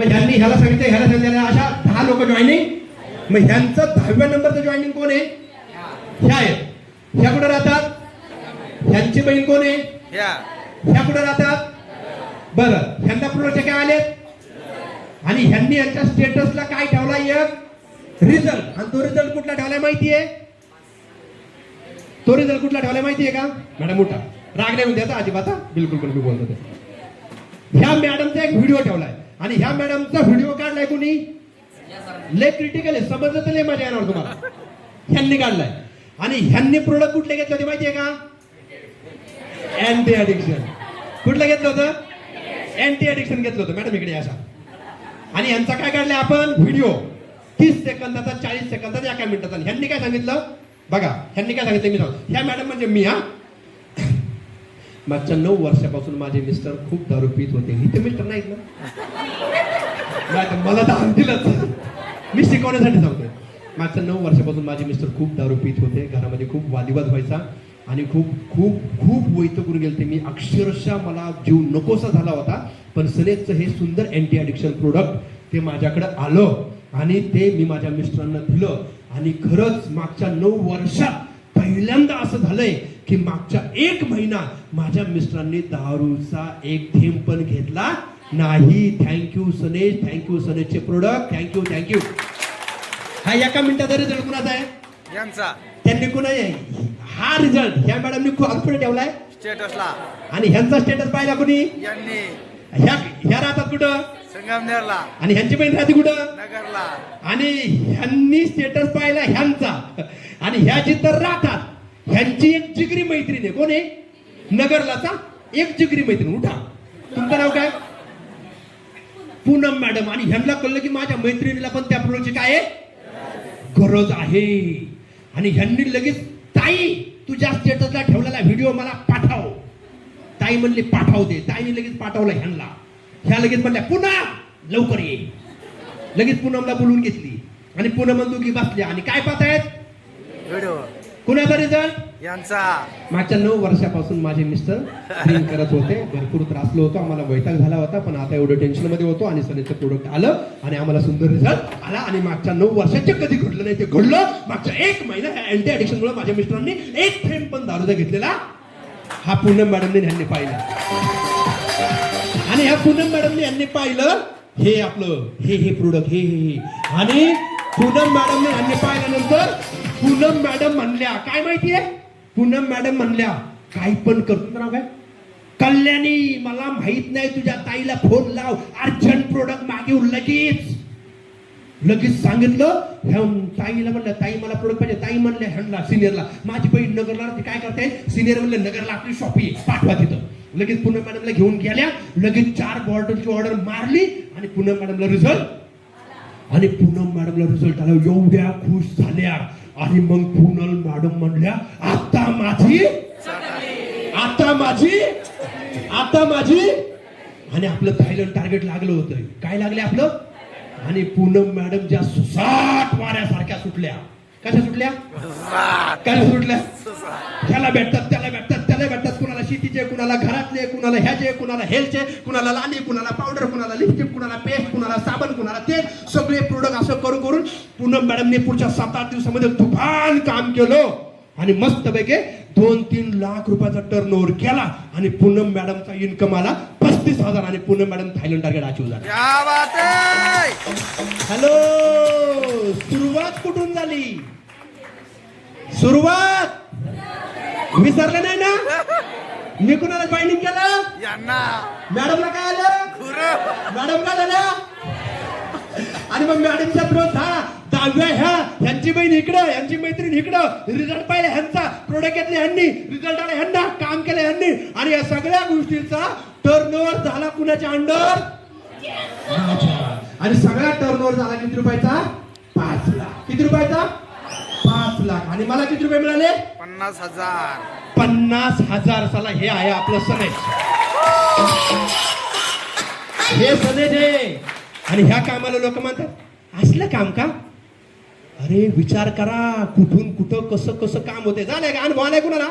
मग ह्यांनी ह्याला सांगितलं ह्याला सांगितलं अशा दहा लोक जॉईनिंग मग ह्यांचं दहाव्या नंबरचं जॉईनिंग कोण आहे? ह्या आहेत. ह्या कुठं राहतात? ह्यांची बहीण कोण आहे? या ह्या कुठं राहतात? बरं. ह्यांना पुढचे काय आलेत? आणि ह्यांनी यांच्या स्टेटसला काय ठेवला? एक रिझल्ट आणि तो रिझल्ट कुठला ठेवलाय माहितीये? तो रिझल्ट कुठला ठेवलाय माहितीये का? मॅडम मोठा राग नाही द्यायचा अजिबात. बिलकुल पण मी बोलतो ह्या मॅडमचा एक व्हिडिओ ठेवलाय. आणि ह्या मॅडमचा व्हिडिओ काढलाय कोणी? लय क्रिटिकल आहे. समजत तर लय मजा येणार तुम्हाला. ह्यांनी काढलाय. आणि ह्यांनी प्रोडक्ट कुठले घेतले होते माहितीये का? अँटी अडिक्शन कुठलं घेतलं होतं? अँटी अडिक्शन घेतलं होतं. मॅडम इकडे असा. आणि यांचा काय काढलाय आपण? व्हिडिओ तीस सेकंदाचा चाळीस सेकंदाचा एका मिनिटाचा ह्यांनी काय सांगितलं? बघा ह्यांनी काय सांगितलं? मी सांगतो. ह्या मॅडम म्हणजे मी हा. मागच्या नऊ वर्षापासून माझे मिस्टर खूप दारू पित होते. इथे मिस्टर नाहीत ना? नाही तर मला दान मी शिकवण्यासाठी सांगतोय. मागच्या नऊ वर्षापासून माझे मिस्टर खूप दारू पित होते. घरामध्ये खूप वादिवाद व्हायचा आणि खूप खूप खूप वैतकून गेलते मी. अक्षरशः मला जीव नकोसा झाला होता. पण सनेजचं हे सुंदर अँटी अडिक्शन प्रोडक्ट ते माझ्याकडे आलं आणि ते मी माझ्या मिस्टरांना दिलं. आणि खरंच मागच्या नऊ वर्षात पहिल्यांदा असं झालंय की मागच्या एक महिना माझ्या मिस्टरांनी दारूचा एक थेंब पण घेतला नाही. थँक्यू सनेज thank you सनेजचे product thank you thank you हा एका मिनिटाचा रिझल्ट कुणाचा आहे? यांचा. त्यांनी कुणा हा रिझल्ट ह्या मॅडमनी खूप अल्पडे ठेवलाय. स्टेटसला आणि ह्यांचा स्टेटस पाहिला कुणी? यांनी. ह्या ह्या राहतात कुठं? संगमनेरला. आणि ह्यांची बहीण राहते कुठं? नगरला. आणि ह्यांनी स्टेटस पाहिला ह्यांचा. आणि ह्या जिथं राहतात ह्यांची एक जिगरी मैत्रीण आहे. कोण आहे? नगरलाचा एक जिगरी मैत्रीण. उठा. तुमचं नाव काय? पूनम मॅडम. आणि ह्यांना कळलं की माझ्या मैत्रिणीला पण त्या प्रोडक्टची काय गरज आहे. आणि ह्यांनी लगेच ताई तुझ्या स्टेटसला ठेवलेला व्हिडिओ मला पाठव. ताई म्हणली पाठवते. ताईने लगेच पाठवला ह्यांना. ह्या लगेच म्हणल्या पुन्हा लवकर ये. लगेच पूनमला बोलवून घेतली. आणि पूनम आणि दोघी बसल्या. आणि काय पाहतायत? कुणाचा रिझल्ट यांचा. मागच्या नऊ वर्षापासून माझे मिस्टर ड्रिंक करत होते. भरपूर त्रासलो होतो. आम्हाला वैताग झाला होता पण आता एवढं टेन्शनमध्ये होतो आणि सनेचं प्रोडक्ट आलं आणि आम्हाला सुंदर रिझल्ट आला. आणि मागच्या नऊ वर्षाचे कधी घडलं नाही ते घडलं. मागच्या एक महिना अँटी अडिक्शन मुळे माझ्या मिस्टरांनी एक थेंब पण दारूचा घेतलेला. हा पूनम मॅडमने यांनी पाहिला. आणि ह्या पूनम मॅडमने यांनी पाहिलं हे आपलं हे हे प्रोडक्ट हे हे हे. आणि पूनम मॅडमने यांनी पाहिल्यानंतर पूनम मॅडम म्हणल्या काय माहितीये? पूनम मॅडम म्हणल्या काय पण करतो ना काय कल्याणी मला माहीत नाही तुझ्या ताईला फोन लाव. अर्जंट प्रोडक्ट मागे लगेच. लगेच सांगितलं ह्या ताईला म्हणलं ताई मला प्रोडक्ट पाहिजे. ताई म्हणल्या ह्यांना सिनियरला माझी बहीण नगरला काय करते? सिनियर म्हणलं नगरला आपली शॉपी पाठवा तिथं. लगेच पूनम मॅडमला घेऊन गेल्या लगेच चार बॉटलची ऑर्डर मारली आणि पूनम मॅडमला रिझल्ट आणि पूनम मॅडमला रिझल्ट आला. एवढ्या खुश झाल्या. आणि मग पूनम मॅडम म्हणल्या आता माझी आता माझी आता माझी. आणि आपलं थायलंड टार्गेट लागलं होतं. काय लागले आपलं? आणि पूनम मॅडम ज्या सुसाट वाऱ्यासारख्या सुटल्या. कशा सुटल्या? काय सुटल्या? ह्याला भेटतात त्याला भेटतात. त्याला भेटतात कुणाला शेतीचे कुणाला घरातले कुणाला ह्याचे कुणाला हेल्थचे कुणाला लाली कुणाला पावडर कुणाला लिपस्टिक कुणाला पेस्ट कुणाला साबण कुणाला तेल सगळे प्रोडक्ट असं करून करून पूनम मॅडमने पुढच्या सात आठ दिवसामध्ये तुफान काम केलं. आणि मस्तपैकी दोन तीन लाख रुपयाचा टर्न ओव्हर केला आणि पूनम मॅडमचा इन्कम आला पस्तीस हजार आणि Poonam madam Thailand target achieve झाला हॅलो सुरुवात कुठून झाली? सुरुवात! विसरलं नाही ना? मी कुणाला जॉईनिंग केलं? यांना. मॅडमला काय आलं? मॅडम काय झालं? आणि मग मॅडमचा ग्रोथ हा दहाव्या ह्या ह्यांची बहीण इकडं ह्यांची मैत्रीण इकडं. रिझल्ट पाहिला ह्यांचा. प्रोडक्ट घेतले ह्यांनी. रिझल्ट आला ह्यांना. काम केलं ह्यांनी. आणि या सगळ्या गोष्टींचा टर्नओव्हर झाला कुणाच्या अंडर. आणि सगळा टर्नओव्हर झाला किती रुपयाचा? पाच लाख. किती रुपयाचा? पाच लाख. आणि मला किती रुपये मिळाले? पन्नास हजार. पन्नास हजार साला हे आहे आपलं सनेज. हे सनेज आहे. आणि ह्या कामाला लोक म्हणतात असलं काम का? अरे विचार करा कुठून कुठं कसं कसं काम होते झालंय का? अनुभव आलाय कुणाला?